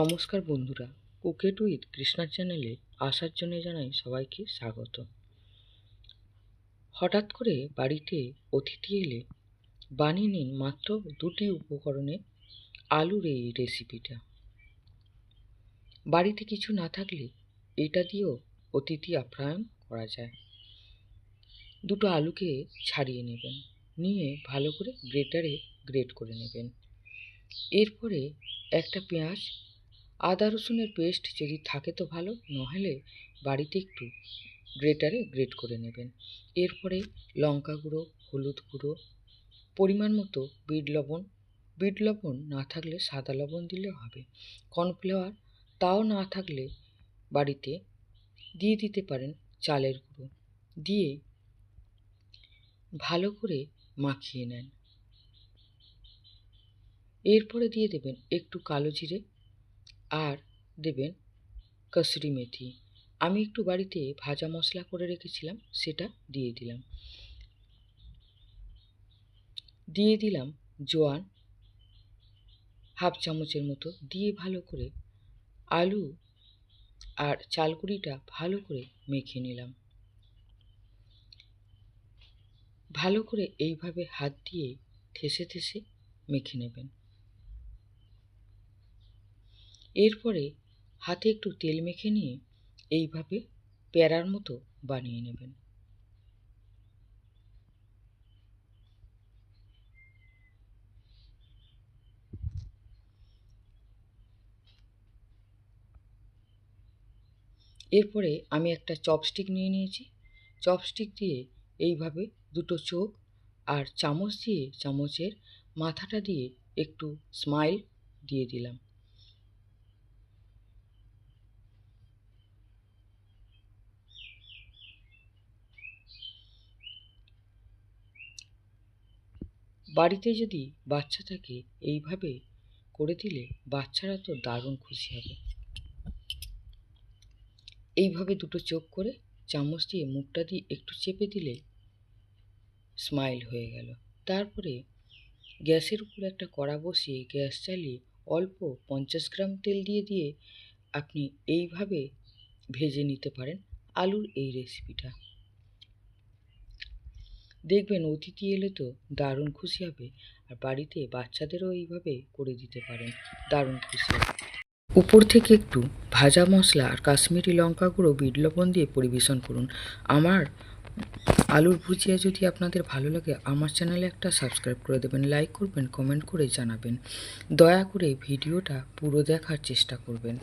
নমস্কার বন্ধুরা cook it with কৃষ্ণার চ্যানেলে আসার জন্য জানাই সবাইকে স্বাগত। হঠাৎ করে বাড়িতে অতিথি এলে, বানিয়ে নিন মাত্র দুটি উপকরণে আলুর এই রেসিপিটা বাড়িতে কিছু না থাকলে এটা দিয়েও অতিথি আপ্যায়ন করা যায়। দুটো আলুকে ছাড়িয়ে নেবেন, নিয়ে ভালো করে গ্রেটারে গ্রেট করে নেবেন। এরপরে একটা পেঁয়াজ আদা রসুনের পেস্ট যদি থাকে তো ভালো, নহলে বাড়িতে একটু গ্রেটারে গ্রেট করে নেবেন। এরপরে লঙ্কা গুঁড়ো, হলুদ গুঁড়ো, পরিমাণ মতো বিট লবণ। বিট লবণ না থাকলে সাদা লবণ দিলে হবে। কর্নফ্লাওয়ার তাও না থাকলে বাড়িতে দিয়ে দিতে পারেন চালের গুঁড়ো। দিয়ে ভালো করে মাখিয়ে নেন। এরপরে দিয়ে দেবেন একটু কালো জিরে আর দেবেন কসুরি মেথি। আমি একটু বাড়িতে ভাজা মশলা করে রেখেছিলাম, সেটা দিয়ে দিলাম। দিয়ে দিলাম জোয়ান হাফ চামচের মতো। দিয়ে ভালো করে আলু আর চালকুড়িটা ভালো করে মেখে নিলাম। ভালো করে এইভাবে হাত দিয়ে ঠেসে ঠেসে মেখে নেবেন। এরপরে হাতে একটু তেল মেখে নিয়ে এইভাবে প্যারার মতো বানিয়ে নেবেন। এরপরে আমি একটা চপস্টিক নিয়ে নিয়েছি। চপস্টিক দিয়ে এইভাবে দুটো চোখ আর চামচ দিয়ে চামচের মাথাটা দিয়ে একটু স্মাইল দিয়ে দিলাম। বাড়িতে যদি বাচ্চা থাকে, এইভাবে করে দিলে বাচ্চারা তো দারুণ খুশি হবে। এইভাবে দুটো চোখ করে চামচ দিয়ে মুখটা দিয়ে একটু চেপে দিলে স্মাইল হয়ে গেল। তারপরে গ্যাসের উপর একটা কড়া বসিয়ে গ্যাস চালিয়ে অল্প পঞ্চাশ গ্রাম তেল দিয়ে দিয়ে আপনি এইভাবে ভেজে নিতে পারেন আলুর এই রেসিপিটা দেখবেন অতিথি এলে তো দারুণ খুশি হবে আর বাড়িতে বাচ্চাদেরও এইভাবে করে দিতে পারেন। দারুণ খুশি হবে। উপর থেকে একটু ভাজা মশলা আর কাশ্মীরি লঙ্কা গুঁড়ো, বিট লবণ দিয়ে পরিবেশন করুন। আমার আলুর ভুজিয়া যদি আপনাদের ভালো লাগে, আমার চ্যানেলে একটা সাবস্ক্রাইব করে দেবেন, লাইক করবেন, কমেন্ট করে জানাবেন। দয়া করে ভিডিওটা পুরো দেখার চেষ্টা করবেন।